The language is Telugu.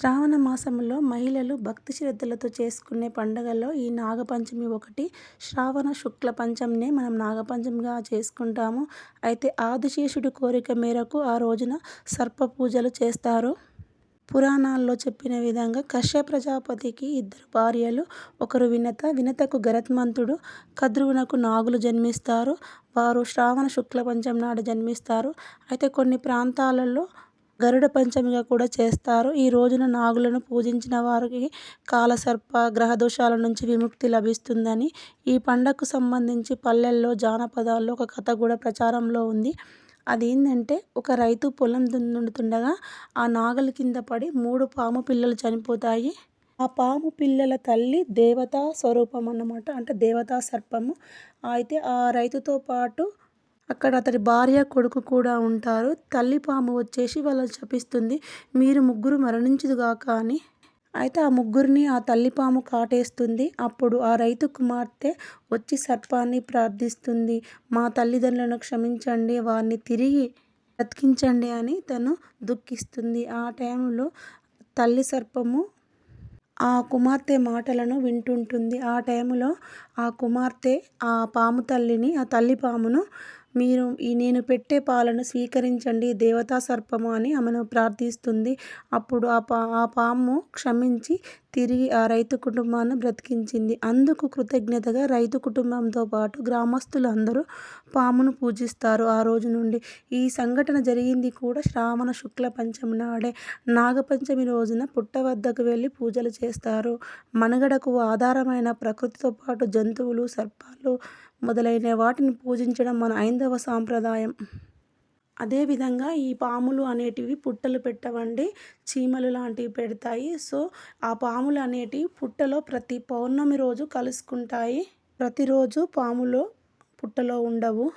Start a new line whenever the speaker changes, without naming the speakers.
శ్రావణ మాసంలో మహిళలు భక్తి శ్రద్ధలతో చేసుకునే పండుగల్లో ఈ నాగపంచమి ఒకటి. శ్రావణ శుక్ల పంచమినే మనం నాగపంచమిగా చేసుకుంటాము. అయితే ఆదిశేషుడి కోరిక మేరకు ఆ రోజున సర్ప పూజలు చేస్తారు. పురాణాల్లో చెప్పిన విధంగా కశ్యప ప్రజాపతికి ఇద్దరు భార్యలు ఒకరు వినత వినతకు గరత్మంతుడు కద్రువునకు నాగులు జన్మిస్తారు. వారు శ్రావణ శుక్ల పంచం నాడు జన్మిస్తారు. అయితే కొన్ని ప్రాంతాలలో గరుడ పంచమిగా కూడా చేస్తారు. ఈ రోజున నాగులను పూజించిన వారికి కాలసర్ప గ్రహదోషాల నుంచి విముక్తి లభిస్తుందని. ఈ పండగకు సంబంధించి పల్లెల్లో జానపదాల్లో ఒక కథ కూడా ప్రచారంలో ఉంది. అదేంటంటే ఒక రైతు పొలం దున్నుతుండగా ఆ నాగలి కింద పడి మూడు పాము పిల్లలు చనిపోతాయి. ఆ పాము పిల్లల తల్లి దేవతా స్వరూపం అన్నమాట అంటే దేవతా సర్పము. అయితే ఆ రైతుతో పాటు అక్కడ అతడి భార్య కొడుకు కూడా ఉంటారు. తల్లి పాము వచ్చేసి వాళ్ళని శపిస్తుంది. మీరు ముగ్గురు మరణించుదుగాక అని. అయితే ఆ ముగ్గురిని ఆ తల్లి పాము కాటేస్తుంది. అప్పుడు ఆ రైతు కుమార్తె వచ్చి సర్పాన్ని ప్రార్థిస్తుంది. మా తల్లిదండ్రులను క్షమించండి వారిని తిరిగి బ్రతికించండి అని తను దుఃఖిస్తుంది. ఆ టైంలో తల్లి సర్పము ఆ కుమార్తె మాటలను వింటుంటుంది. ఆ టైంలో ఆ కుమార్తె ఆ పాము తల్లిని ఆ తల్లి పామును మీరు ఈ నేను పెట్టే పాలను స్వీకరించండి దేవతా సర్పము అని ఆమెను ప్రార్థిస్తుంది. అప్పుడు ఆ పా ఆ పాము క్షమించి తిరిగి ఆ రైతు కుటుంబాన్ని బ్రతికించింది. అందుకు కృతజ్ఞతగా రైతు కుటుంబంతో పాటు గ్రామస్తులందరూ పామును పూజిస్తారు. ఆ రోజు నుండి ఈ సంఘటన జరిగింది కూడా శ్రావణ శుక్ల పంచమి నాడే. నాగపంచమి రోజున పుట్ట వద్దకు వెళ్ళి పూజలు చేస్తారు. మనుగడకు ఆధారమైన ప్రకృతితో పాటు జంతు జంతువులు సర్పాలు మొదలైన వాటిని పూజించడం మన ఐందవ సాంప్రదాయం. అదేవిధంగా ఈ పాములు అనేటివి పుట్టలు పెట్టవండి చీమలు లాంటివి పెడతాయి. సో ఆ పాములు అనేటివి పుట్టలో ప్రతి పౌర్ణమి రోజు కలుసుకుంటాయి. ప్రతిరోజు పాములు పుట్టలో ఉండవు.